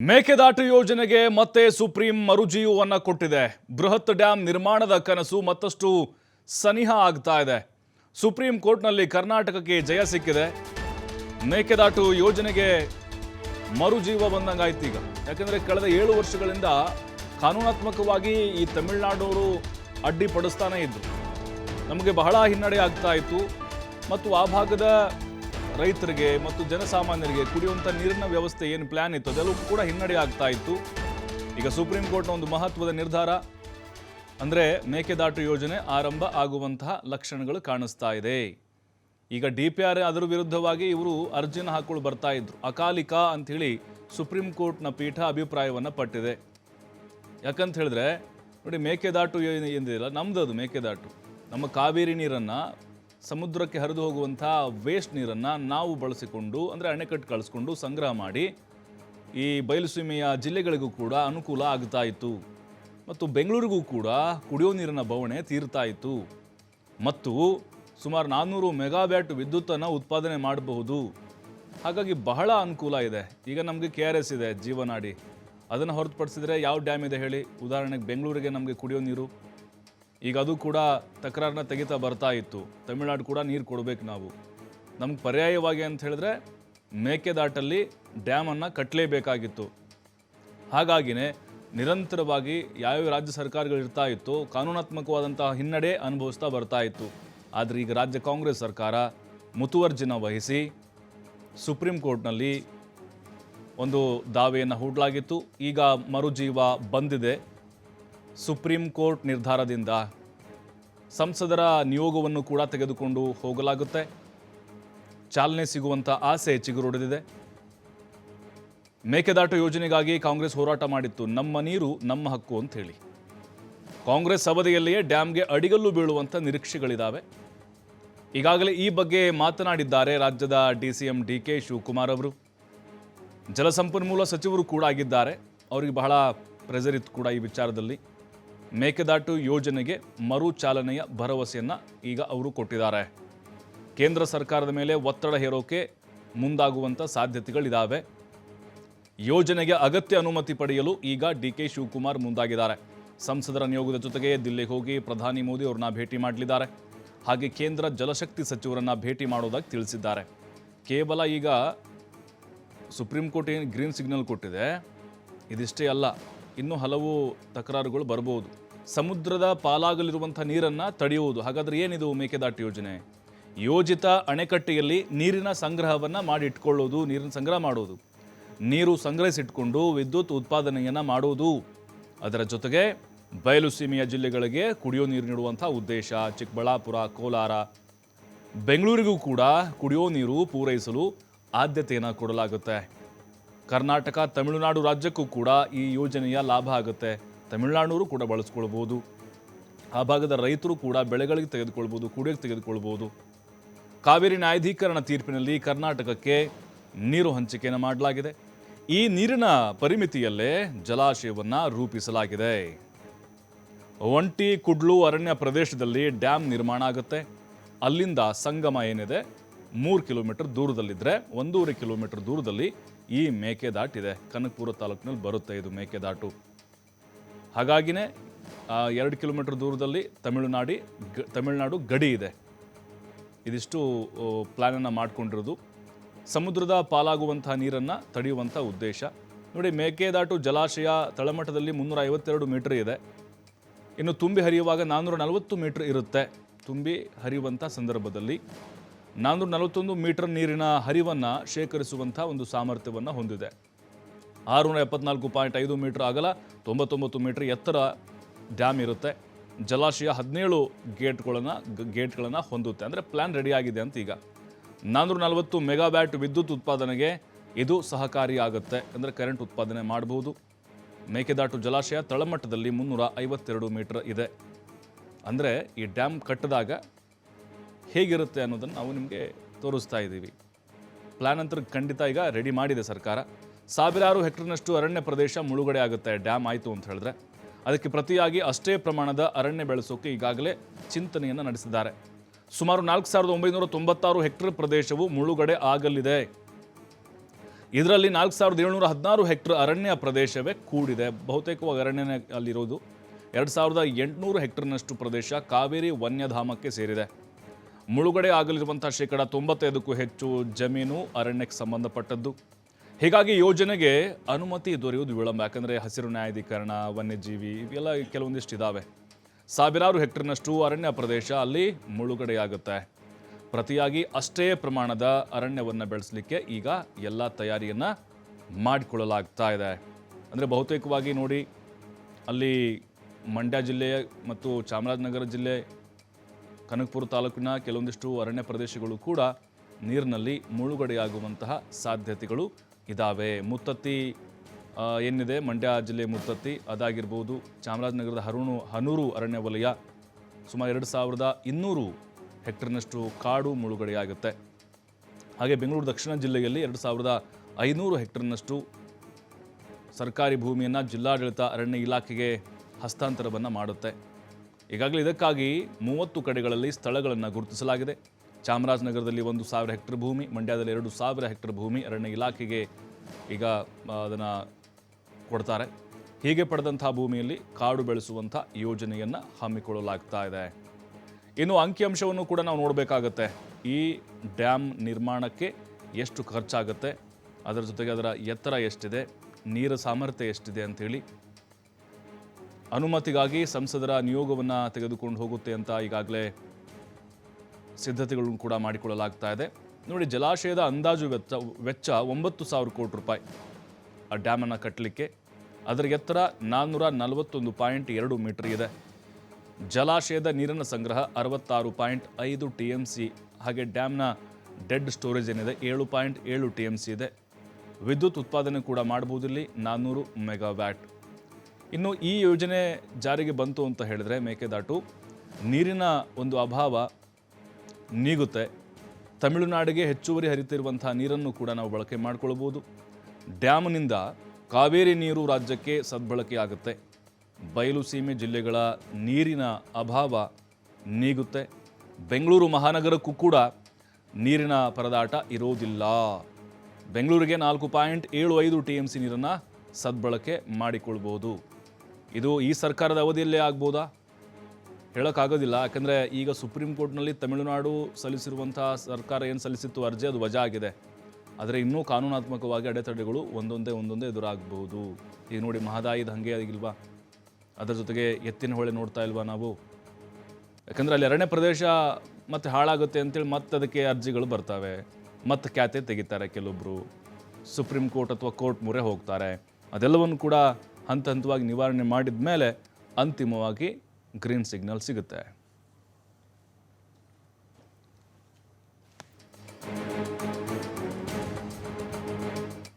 ಮೇಕೆದಾಟು ಯೋಜನೆಗೆ ಮತ್ತೆ ಸುಪ್ರೀಂ ಮರುಜೀವವನ್ನು ಕೊಟ್ಟಿದೆ. ಬೃಹತ್ ಡ್ಯಾಂ ನಿರ್ಮಾಣದ ಕನಸು ಮತ್ತಷ್ಟು ಸನಿಹ ಆಗ್ತಾ ಇದೆ. ಸುಪ್ರೀಂ ಕೋರ್ಟ್ನಲ್ಲಿ ಕರ್ನಾಟಕಕ್ಕೆ ಜಯ ಸಿಕ್ಕಿದೆ. ಮೇಕೆದಾಟು ಯೋಜನೆಗೆ ಮರುಜೀವ ಬಂದಂಗಾಯ್ತು ಈಗ. ಯಾಕಂದ್ರೆ ಕಳೆದ ಏಳು ವರ್ಷಗಳಿಂದ ಕಾನೂನಾತ್ಮಕವಾಗಿ ಈ ತಮಿಳುನಾಡವರು ಅಡ್ಡಿಪಡಿಸ್ತಾನೇ ಇದ್ದರು ನಮಗೆ ಬಹಳ ಹಿನ್ನಡೆ ಆಗ್ತಾ ಇತ್ತು. ಮತ್ತು ಆ ಭಾಗದ ರೈತರಿಗೆ ಮತ್ತು ಜನಸಾಮಾನ್ಯರಿಗೆ ಕುಡಿಯುವಂಥ ನೀರಿನ ವ್ಯವಸ್ಥೆ ಏನು ಪ್ಲಾನ್ ಇತ್ತು? ಅದೆಲ್ಲವೂ ಕೂಡ ಹಿನ್ನಡೆ ಆಗ್ತಾ ಇತ್ತು. ಈಗ ಸುಪ್ರೀಂ ಕೋರ್ಟ್ನ ಒಂದು ಮಹತ್ವದ ನಿರ್ಧಾರ, ಅಂದರೆ ಮೇಕೆದಾಟು ಯೋಜನೆ ಆರಂಭ ಆಗುವಂತಹ ಲಕ್ಷಣಗಳು ಕಾಣಿಸ್ತಾ ಇದೆ. ಈಗ ಡಿ ಪಿ ಆರ್ ಅದರ ವಿರುದ್ಧವಾಗಿ ಇವರು ಅರ್ಜಿನ ಹಾಕೊಂಡು ಬರ್ತಾ ಇದ್ರು. ಅಕಾಲಿಕ ಅಂಥೇಳಿ ಸುಪ್ರೀಂ ಕೋರ್ಟ್ನ ಪೀಠ ಅಭಿಪ್ರಾಯವನ್ನು ಪಟ್ಟಿದೆ. ಯಾಕಂತ ಹೇಳಿದ್ರೆ, ನೋಡಿ ಮೇಕೆದಾಟು ಏನ್- ಏನಿದೆಯಲ್ಲ ನಮ್ದು ಅದು ಮೇಕೆದಾಟು. ನಮ್ಮ ಕಾವೇರಿ ನೀರನ್ನು ಸಮುದ್ರಕ್ಕೆ ಹರಿದು ಹೋಗುವಂಥ ವೇಸ್ಟ್ ನೀರನ್ನು ನಾವು ಬಳಸಿಕೊಂಡು, ಅಂದರೆ ಅಣೆಕಟ್ಟು ಕಳಿಸ್ಕೊಂಡು ಸಂಗ್ರಹ ಮಾಡಿ, ಈ ಬಯಲುಸೀಮೆಯ ಜಿಲ್ಲೆಗಳಿಗೂ ಕೂಡ ಅನುಕೂಲ ಆಗ್ತಾ ಇತ್ತು. ಮತ್ತು ಬೆಂಗಳೂರಿಗೂ ಕೂಡ ಕುಡಿಯೋ ನೀರಿನ ಬವಣೆ ತೀರ್ತಾ ಇತ್ತು. ಮತ್ತು ಸುಮಾರು ನಾನ್ನೂರು ಮೆಗಾವ್ಯಾಟ್ ವಿದ್ಯುತ್ತನ್ನು ಉತ್ಪಾದನೆ ಮಾಡಬಹುದು. ಹಾಗಾಗಿ ಬಹಳ ಅನುಕೂಲ ಇದೆ. ಈಗ ನಮಗೆ ಕೆ ಆರ್ ಎಸ್ ಇದೆ ಜೀವನಾಡಿ. ಅದನ್ನು ಹೊರತುಪಡಿಸಿದರೆ ಯಾವ ಡ್ಯಾಮ್ ಇದೆ ಹೇಳಿ? ಉದಾಹರಣೆಗೆ ಬೆಂಗಳೂರಿಗೆ ನಮಗೆ ಕುಡಿಯೋ ನೀರು. ಈಗ ಅದು ಕೂಡ ತಕರಾರನ್ನ ತೆಗಿತಾ ಬರ್ತಾ ಇತ್ತು. ತಮಿಳ್ನಾಡು ಕೂಡ ನೀರು ಕೊಡಬೇಕು ನಾವು. ನಮ್ಗೆ ಪರ್ಯಾಯವಾಗಿ ಅಂತ ಹೇಳಿದ್ರೆ ಮೇಕೆದಾಟಲ್ಲಿ ಡ್ಯಾಮನ್ನು ಕಟ್ಟಲೇಬೇಕಾಗಿತ್ತು ಹಾಗಾಗಿನೇ ನಿರಂತರವಾಗಿ ಯಾವ್ಯಾವ ರಾಜ್ಯ ಸರ್ಕಾರಗಳು ಇರ್ತಾ ಇತ್ತು, ಕಾನೂನಾತ್ಮಕವಾದಂತಹ ಹಿನ್ನಡೆ ಅನುಭವಿಸ್ತಾ ಬರ್ತಾ ಇತ್ತು. ಆದರೆ ಈಗ ರಾಜ್ಯ ಕಾಂಗ್ರೆಸ್ ಸರ್ಕಾರ ಮುತುವರ್ಜಿನ ವಹಿಸಿ ಸುಪ್ರೀಂ ಕೋರ್ಟ್ನಲ್ಲಿ ಒಂದು ದಾವೆಯನ್ನು ಹೂಡಲಾಗಿತ್ತು. ಈಗ ಮರುಜೀವ ಬಂದಿದೆ. ಸುಪ್ರೀಂ ಕೋರ್ಟ್ ನಿರ್ಧಾರದಿಂದ ಸಂಸದರ ನಿಯೋಗವನ್ನು ಕೂಡ ತೆಗೆದುಕೊಂಡು ಹೋಗಲಾಗುತ್ತೆ. ಚಾಲನೆ ಸಿಗುವಂಥ ಆಸೆ ಚಿಗುರೊಡೆದಿದೆ ಮೇಕೆದಾಟು ಯೋಜನೆಗಾಗಿ ಕಾಂಗ್ರೆಸ್ ಹೋರಾಟ ಮಾಡಿತ್ತು. ನಮ್ಮ ನೀರು, ನಮ್ಮ ಹಕ್ಕು ಅಂತ ಹೇಳಿ ಕಾಂಗ್ರೆಸ್ ಅವಧಿಯಲ್ಲಿಯೇ ಡ್ಯಾಮ್ಗೆ ಅಡಿಗಲ್ಲು ಬೀಳುವಂಥ ನಿರೀಕ್ಷೆಗಳಿದ್ದಾವೆ ಈಗಾಗಲೇ ಈ ಬಗ್ಗೆ ಮಾತನಾಡಿದ್ದಾರೆ ರಾಜ್ಯದ D C M D K Shivakumar ಅವರು. ಜಲಸಂಪನ್ಮೂಲ ಸಚಿವರು ಕೂಡ ಆಗಿದ್ದಾರೆ. ಅವರಿಗೆ ಬಹಳ ಪ್ರೆಸರ್ ಇತ್ತು ಕೂಡ ಈ ವಿಚಾರದಲ್ಲಿ. ಮೇಕೆದಾಟು ಯೋಜನೆಗೆ ಮರು ಚಾಲನೆಯ ಭರವಸೆಯನ್ನು ಈಗ ಅವರು ಕೊಟ್ಟಿದ್ದಾರೆ. ಕೇಂದ್ರ ಸರ್ಕಾರದ ಮೇಲೆ ಒತ್ತಡ ಹೇರೋಕೆ ಮುಂದಾಗುವಂಥ ಸಾಧ್ಯತೆಗಳಿದ್ದಾವೆ ಯೋಜನೆಗೆ ಅಗತ್ಯ ಅನುಮತಿ ಪಡೆಯಲು ಈಗ ಡಿ ಕೆ ಶಿವಕುಮಾರ್ ಮುಂದಾಗಿದ್ದಾರೆ. ಸಂಸದರ ನಿಯೋಗದ ಜೊತೆಗೆ ದಿಲ್ಲಿಗೆ ಹೋಗಿ ಪ್ರಧಾನಿ ಮೋದಿ ಅವ್ರನ್ನ ಭೇಟಿ ಮಾಡಲಿದ್ದಾರೆ. ಹಾಗೆ ಕೇಂದ್ರ ಜಲಶಕ್ತಿ ಸಚಿವರನ್ನ ಭೇಟಿ ಮಾಡೋದಾಗಿ ತಿಳಿಸಿದ್ದಾರೆ. ಕೇವಲ ಈಗ ಸುಪ್ರೀಂ ಕೋರ್ಟ್ ಏನು ಗ್ರೀನ್ ಸಿಗ್ನಲ್ ಕೊಟ್ಟಿದೆ? ಇದಿಷ್ಟೇ ಅಲ್ಲ. ಇನ್ನೂ ಹಲವು ತಕರಾರುಗಳು ಬರಬಹುದು. ಸಮುದ್ರದ ಪಾಲಾಗಲಿರುವಂಥ ನೀರನ್ನು ತಡೆಯುವುದು. ಹಾಗಾದರೆ ಏನಿದು ಮೇಕೆದಾಟು ಯೋಜನೆ? ಯೋಜಿತ ಅಣೆಕಟ್ಟೆಯಲ್ಲಿ ನೀರಿನ ಸಂಗ್ರಹವನ್ನು ಮಾಡಿ ಇಟ್ಕೊಳ್ಳೋದು ನೀರಿನ ಸಂಗ್ರಹ ಮಾಡೋದು. ನೀರು ಸಂಗ್ರಹಿಸಿಟ್ಕೊಂಡು ವಿದ್ಯುತ್ ಉತ್ಪಾದನೆಯನ್ನು ಮಾಡೋದು. ಅದರ ಜೊತೆಗೆ ಬಯಲು ಸೀಮೆಯ ಜಿಲ್ಲೆಗಳಿಗೆ ಕುಡಿಯೋ ನೀರು ನೀಡುವಂಥ ಉದ್ದೇಶ, ಚಿಕ್ಕಬಳ್ಳಾಪುರ, ಕೋಲಾರ. ಬೆಂಗಳೂರಿಗೂ ಕೂಡ ಕುಡಿಯೋ ನೀರು ಪೂರೈಸಲು ಆದ್ಯತೆಯನ್ನು ಕೊಡಲಾಗುತ್ತೆ. ಕರ್ನಾಟಕ, ತಮಿಳುನಾಡು ರಾಜ್ಯಕ್ಕೂ ಕೂಡ ಈ ಯೋಜನೆಯ ಲಾಭ ಆಗುತ್ತೆ. ತಮಿಳುನಾಡೂರು ಕೂಡ ಬಳಸ್ಕೊಳ್ಬೋದು. ಆ ಭಾಗದ ರೈತರು ಕೂಡ ಬೆಳೆಗಳಿಗೆ ತೆಗೆದುಕೊಳ್ಬೋದು ಕುಡಿಯೋಕ್ಕೆ ತೆಗೆದುಕೊಳ್ಬೋದು. ಕಾವೇರಿ ನ್ಯಾಯಾಧೀಕರಣ ತೀರ್ಪಿನಲ್ಲಿ ಕರ್ನಾಟಕಕ್ಕೆ ನೀರು ಹಂಚಿಕೆಯನ್ನು ಮಾಡಲಾಗಿದೆ. ಈ ನೀರಿನ ಪರಿಮಿತಿಯಲ್ಲೇ ಜಲಾಶಯವನ್ನು ರೂಪಿಸಲಾಗಿದೆ. ಒಂಟಿ ಕುಡ್ಲು ಅರಣ್ಯ ಪ್ರದೇಶದಲ್ಲಿ ಡ್ಯಾಮ್ ನಿರ್ಮಾಣ ಆಗುತ್ತೆ. ಅಲ್ಲಿಂದ ಸಂಗಮ ಏನಿದೆ ಮೂರು ಕಿಲೋಮೀಟರ್ ದೂರದಲ್ಲಿದ್ದರೆ ಒಂದೂವರೆ ಕಿಲೋಮೀಟರ್ ದೂರದಲ್ಲಿ ಈ ಮೇಕೆದಾಟು ಇದೆ. ಕನಕಪುರ ತಾಲೂಕಿನಲ್ಲಿ ಬರುತ್ತೆ ಇದು ಮೇಕೆದಾಟು. ಹಾಗಾಗಿನೇ ಎರಡು ಕಿಲೋಮೀಟರ್ ದೂರದಲ್ಲಿ ತಮಿಳುನಾಡಿ, ಗ, ತಮಿಳುನಾಡು ಗಡಿ ಇದೆ. ಇದಿಷ್ಟು ಪ್ಲ್ಯಾನನ್ನು ಮಾಡಿಕೊಂಡಿರೋದು. ಸಮುದ್ರದ ಪಾಲಾಗುವಂತಹ ನೀರನ್ನು ತಡೆಯುವಂಥ ಉದ್ದೇಶ. ನೋಡಿ, ಮೇಕೆದಾಟು ಜಲಾಶಯ ತಳಮಟ್ಟದಲ್ಲಿ ಮುನ್ನೂರ ಐವತ್ತೆರಡು ಮೀಟರ್ ಇದೆ. ಇನ್ನು ತುಂಬಿ ಹರಿಯುವಾಗ ನಾನ್ನೂರ ನಲವತ್ತು ಮೀಟರ್ ಇರುತ್ತೆ. ತುಂಬಿ ಹರಿಯುವಂಥ ಸಂದರ್ಭದಲ್ಲಿ. ನಾನ್ನೂರ ನಲವತ್ತೊಂದು ಮೀಟರ್ ನೀರಿನ ಹರಿವನ್ನು ಶೇಖರಿಸುವಂಥ ಒಂದು ಸಾಮರ್ಥ್ಯವನ್ನು ಹೊಂದಿದೆ. ಆರುನೂರ ಎಪ್ಪತ್ನಾಲ್ಕು ಪಾಯಿಂಟ್ ಐದು ಮೀಟರ್ ಅಗಲ, ತೊಂಬತ್ತೊಂಬತ್ತು ಮೀಟರ್ ಎತ್ತರ ಡ್ಯಾಮ್ ಇರುತ್ತೆ. ಜಲಾಶಯ ಹದಿನೇಳು ಗೇಟ್ಗಳನ್ನು ಗೇಟ್ಗಳನ್ನು ಹೊಂದುತ್ತೆ. ಅಂದರೆ ಪ್ಲ್ಯಾನ್ ರೆಡಿ ಆಗಿದೆ ಅಂತ ಈಗ. ನಾನ್ನೂರ ನಲವತ್ತು ಮೆಗಾವ್ಯಾಟ್ ವಿದ್ಯುತ್ ಉತ್ಪಾದನೆಗೆ ಇದು ಸಹಕಾರಿಯಾಗುತ್ತೆ ಅಂದರೆ ಕರೆಂಟ್ ಉತ್ಪಾದನೆ ಮಾಡಬಹುದು ಮೇಕೆದಾಟು ಜಲಾಶಯ ತಳಮಟ್ಟದಲ್ಲಿ ಮುನ್ನೂರ ಐವತ್ತೆರಡು ಮೀಟರ್ ಇದೆ. ಅಂದರೆ ಈ ಡ್ಯಾಮ್ ಕಟ್ಟಿದಾಗ ಹೇಗಿರುತ್ತೆ ಅನ್ನೋದನ್ನು ನಾವು ನಿಮಗೆ ತೋರಿಸ್ತಾ ಇದ್ದೀವಿ. ಪ್ಲಾನ್ ಅಂತೂ ಖಂಡಿತ ಈಗ ರೆಡಿ ಮಾಡಿದೆ ಸರ್ಕಾರ. ಸಾವಿರಾರು ಹೆಕ್ಟರ್ನಷ್ಟು ಅರಣ್ಯ ಪ್ರದೇಶ ಮುಳುಗಡೆ ಆಗುತ್ತೆ, ಡ್ಯಾಮ್ ಆಯಿತು ಅಂತ ಹೇಳಿದ್ರೆ. ಅದಕ್ಕೆ ಪ್ರತಿಯಾಗಿ ಅಷ್ಟೇ ಪ್ರಮಾಣದ ಅರಣ್ಯ ಬೆಳೆಸೋಕೆ ಈಗಾಗಲೇ ಚಿಂತನೆಯನ್ನು ನಡೆಸಿದ್ದಾರೆ. ಸುಮಾರು ನಾಲ್ಕು ಸಾವಿರದ ಒಂಬೈನೂರ ತೊಂಬತ್ತಾರು ಹೆಕ್ಟರ್ ಪ್ರದೇಶವು ಮುಳುಗಡೆ ಆಗಲಿದೆ. ಇದರಲ್ಲಿ ನಾಲ್ಕು ಸಾವಿರದ ಏಳ್ನೂರ ಹದಿನಾರು ಹೆಕ್ಟರ್ ಅರಣ್ಯ ಪ್ರದೇಶವೇ ಕೂಡಿದೆ. ಬಹುತೇಕವಾಗಿ ಅರಣ್ಯನೇ ಅಲ್ಲಿರೋದು. ಎರಡು ಸಾವಿರದ ಎಂಟುನೂರು ಹೆಕ್ಟರ್ನಷ್ಟು ಪ್ರದೇಶ ಕಾವೇರಿ ವನ್ಯಧಾಮಕ್ಕೆ ಸೇರಿದೆ. ಮುಳುಗಡೆ ಆಗಲಿರುವಂಥ ಶೇಕಡ ತೊಂಬತ್ತೈದಕ್ಕೂ ಹೆಚ್ಚು ಜಮೀನು ಅರಣ್ಯಕ್ಕೆ ಸಂಬಂಧಪಟ್ಟದ್ದು. ಹೀಗಾಗಿ ಯೋಜನೆಗೆ ಅನುಮತಿ ದೊರೆಯುವುದು ವಿಳಂಬ. ಯಾಕಂದರೆ ಹಸಿರು ನ್ಯಾಯಾಧೀಕರಣ, ವನ್ಯಜೀವಿ ಇವೆಲ್ಲ ಕೆಲವೊಂದಿಷ್ಟು ಇದ್ದಾವೆ ಸಾವಿರಾರು ಹೆಕ್ಟರ್ನಷ್ಟು ಅರಣ್ಯ ಪ್ರದೇಶ ಅಲ್ಲಿ ಮುಳುಗಡೆಯಾಗುತ್ತೆ. ಪ್ರತಿಯಾಗಿ ಅಷ್ಟೇ ಪ್ರಮಾಣದ ಅರಣ್ಯವನ್ನು ಬೆಳೆಸಲಿಕ್ಕೆ ಈಗ ಎಲ್ಲ ತಯಾರಿಯನ್ನು ಮಾಡಿಕೊಳ್ಳಲಾಗ್ತಾ ಇದೆ. ಅಂದರೆ ಬಹುತೇಕವಾಗಿ ನೋಡಿ, ಅಲ್ಲಿ ಮಂಡ್ಯ ಜಿಲ್ಲೆ ಮತ್ತು ಚಾಮರಾಜನಗರ ಜಿಲ್ಲೆ ಕನಕಪುರ ತಾಲೂಕಿನ ಕೆಲವೊಂದಿಷ್ಟು ಅರಣ್ಯ ಪ್ರದೇಶಗಳು ಕೂಡ ನೀರಿನಲ್ಲಿ ಮುಳುಗಡೆಯಾಗುವಂತಹ ಸಾಧ್ಯತೆಗಳು ಇದ್ದಾವೆ ಮುತ್ತತ್ತಿ ಏನಿದೆ? ಮಂಡ್ಯ ಜಿಲ್ಲೆ ಮುತ್ತತ್ತಿ, ಅದಾಗಿರ್ಬೋದು ಚಾಮರಾಜನಗರದ ಹರುಣು, ಹನೂರು ಅರಣ್ಯ ವಲಯ ಸುಮಾರು ಎರಡು ಸಾವಿರದ ಇನ್ನೂರು ಹೆಕ್ಟರ್ನಷ್ಟು ಕಾಡು ಮುಳುಗಡೆಯಾಗುತ್ತೆ. ಹಾಗೆ ಬೆಂಗಳೂರು ದಕ್ಷಿಣ ಜಿಲ್ಲೆಯಲ್ಲಿ ಎರಡು ಸಾವಿರದ ಐನೂರು ಹೆಕ್ಟರ್ನಷ್ಟು ಸರ್ಕಾರಿ ಭೂಮಿಯನ್ನು ಜಿಲ್ಲಾಡಳಿತ ಅರಣ್ಯ ಇಲಾಖೆಗೆ ಹಸ್ತಾಂತರವನ್ನು ಮಾಡುತ್ತೆ. ಈಗಾಗಲೇ ಇದಕ್ಕಾಗಿ ಮೂವತ್ತು ಕಡೆಗಳಲ್ಲಿ ಸ್ಥಳಗಳನ್ನು ಗುರುತಿಸಲಾಗಿದೆ. ಚಾಮರಾಜನಗರದಲ್ಲಿ ಒಂದು ಸಾವಿರ ಹೆಕ್ಟರ್ ಭೂಮಿ, ಮಂಡ್ಯದಲ್ಲಿ ಎರಡು ಸಾವಿರ ಹೆಕ್ಟರ್ ಭೂಮಿ ಅರಣ್ಯ ಇಲಾಖೆಗೆ ಈಗ ಅದನ್ನು ಕೊಡ್ತಾರೆ. ಹೀಗೆ ಪಡೆದಂಥ ಭೂಮಿಯಲ್ಲಿ ಕಾಡು ಬೆಳೆಸುವಂಥ ಯೋಜನೆಯನ್ನು ಹಮ್ಮಿಕೊಳ್ಳಲಾಗ್ತಾ ಇದೆ. ಇನ್ನು ಅಂಕಿಅಂಶವನ್ನು ಕೂಡ ನಾವು ನೋಡಬೇಕಾಗತ್ತೆ. ಈ ಡ್ಯಾಮ್ ನಿರ್ಮಾಣಕ್ಕೆ ಎಷ್ಟು ಖರ್ಚಾಗುತ್ತೆ, ಅದರ ಜೊತೆಗೆ ಅದರ ಎತ್ತರ ಎಷ್ಟಿದೆ, ನೀರ ಸಾಮರ್ಥ್ಯ ಎಷ್ಟಿದೆ ಅಂಥೇಳಿ ಅನುಮತಿಗಾಗಿ ಸಂಸದರ ನಿಯೋಗವನ್ನು ತೆಗೆದುಕೊಂಡು ಹೋಗುತ್ತೆ ಅಂತ ಈಗಾಗಲೇ ಸಿದ್ಧತೆಗಳನ್ನು ಕೂಡ ಮಾಡಿಕೊಳ್ಳಲಾಗ್ತಾ ಇದೆ. ನೋಡಿ, ಜಲಾಶಯದ ಅಂದಾಜು ವೆಚ್ಚ ವೆಚ್ಚ ಒಂಬತ್ತು ಸಾವಿರ ಕೋಟಿ ರೂಪಾಯಿ ಆ ಡ್ಯಾಮನ್ನು ಕಟ್ಟಲಿಕ್ಕೆ. ಅದರ ಎತ್ತರ ನಾನ್ನೂರ ನಲವತ್ತೊಂದು ಪಾಯಿಂಟ್ ಎರಡು ಮೀಟರ್ ಇದೆ. ಜಲಾಶಯದ ನೀರಿನ ಸಂಗ್ರಹ ಅರವತ್ತಾರು ಪಾಯಿಂಟ್ ಐದು ಟಿ ಎಂ ಸಿ ಹಾಗೆ ಡ್ಯಾಮ್ನ ಡೆಡ್ ಸ್ಟೋರೇಜ್ ಏನಿದೆ, ಏಳು ಪಾಯಿಂಟ್ ಏಳು ಟಿ ಎಂ ಸಿ ಇದೆ. ವಿದ್ಯುತ್ ಉತ್ಪಾದನೆ ಕೂಡ ಮಾಡಬಹುದಿಲ್ಲಿ ನಾನ್ನೂರು ಮೆಗಾವ್ಯಾಟ್. ಇನ್ನು ಈ ಯೋಜನೆ ಜಾರಿಗೆ ಬಂತು ಅಂತ ಹೇಳಿದ್ರೆ ಮೇಕೆದಾಟು, ನೀರಿನ ಒಂದು ಅಭಾವ ನೀಗುತ್ತೆ. ತಮಿಳುನಾಡಿಗೆ ಹೆಚ್ಚುವರಿ ಹರಿತಿರುವಂಥ ನೀರನ್ನು ಕೂಡ ನಾವು ಬಳಕೆ ಮಾಡಿಕೊಳ್ಬೋದು. ಡ್ಯಾಮ್ನಿಂದ ಕಾವೇರಿ ನೀರು ರಾಜ್ಯಕ್ಕೆ ಸದ್ಬಳಕೆಯಾಗುತ್ತೆ ಬಯಲು ಸೀಮೆ ಜಿಲ್ಲೆಗಳ ನೀರಿನ ಅಭಾವ ನೀಗುತ್ತೆ. ಬೆಂಗಳೂರು ಮಹಾನಗರಕ್ಕೂ ಕೂಡ ನೀರಿನ ಪರದಾಟ ಇರೋದಿಲ್ಲ. ಬೆಂಗಳೂರಿಗೆ ನಾಲ್ಕು ಪಾಯಿಂಟ್ ಏಳು ಐದು ಟಿ ಎಂ ಸಿ ನೀರನ್ನು ಸದ್ಬಳಕೆ ಮಾಡಿಕೊಳ್ಬೋದು. ಇದು ಈ ಸರ್ಕಾರದ ಅವಧಿಯಲ್ಲೇ ಆಗ್ಬೋದಾ? ಹೇಳೋಕ್ಕಾಗೋದಿಲ್ಲ. ಯಾಕಂದರೆ ಈಗ ಸುಪ್ರೀಂ ಕೋರ್ಟ್ನಲ್ಲಿ ತಮಿಳುನಾಡು ಸಲ್ಲಿಸಿರುವಂಥ ಸರ್ಕಾರ ಏನು ಸಲ್ಲಿಸಿತ್ತು ಅರ್ಜಿ, ಅದು ವಜಾ ಆಗಿದೆ. ಆದರೆ ಇನ್ನೂ ಕಾನೂನಾತ್ಮಕವಾಗಿ ಅಡೆತಡೆಗಳು ಒಂದೊಂದೇ ಒಂದೊಂದೇ ಎದುರಾಗಬಹುದು ಈಗ ನೋಡಿ ಮಹದಾಯಿದ ಹಂಗೆ ಆಗಿಲ್ವಾ? ಅದರ ಜೊತೆಗೆ ಎತ್ತಿನ ಹೊಳೆ ನೋಡ್ತಾ ಇಲ್ವಾ ನಾವು? ಯಾಕಂದರೆ ಅಲ್ಲಿ ಅರಣ್ಯ ಪ್ರದೇಶ ಮತ್ತೆ ಹಾಳಾಗುತ್ತೆ ಅಂತೇಳಿ ಮತ್ತೆ ಅದಕ್ಕೆ ಅರ್ಜಿಗಳು ಬರ್ತವೆ. ಮತ್ತೆ ಖ್ಯಾತೆ ತೆಗಿತಾರೆ ಕೆಲವೊಬ್ಬರು ಸುಪ್ರೀಂ ಕೋರ್ಟ್ ಅಥವಾ ಕೋರ್ಟ್ ಮೊರೆ ಹೋಗ್ತಾರೆ. ಅದೆಲ್ಲವನ್ನು ಕೂಡ ಹಂತ ಹಂತವಾಗಿ ನಿವಾರಣೆ ಮಾಡಿದ ಮೇಲೆ ಅಂತಿಮವಾಗಿ ಗ್ರೀನ್ ಸಿಗ್ನಲ್ ಸಿಗುತ್ತೆ.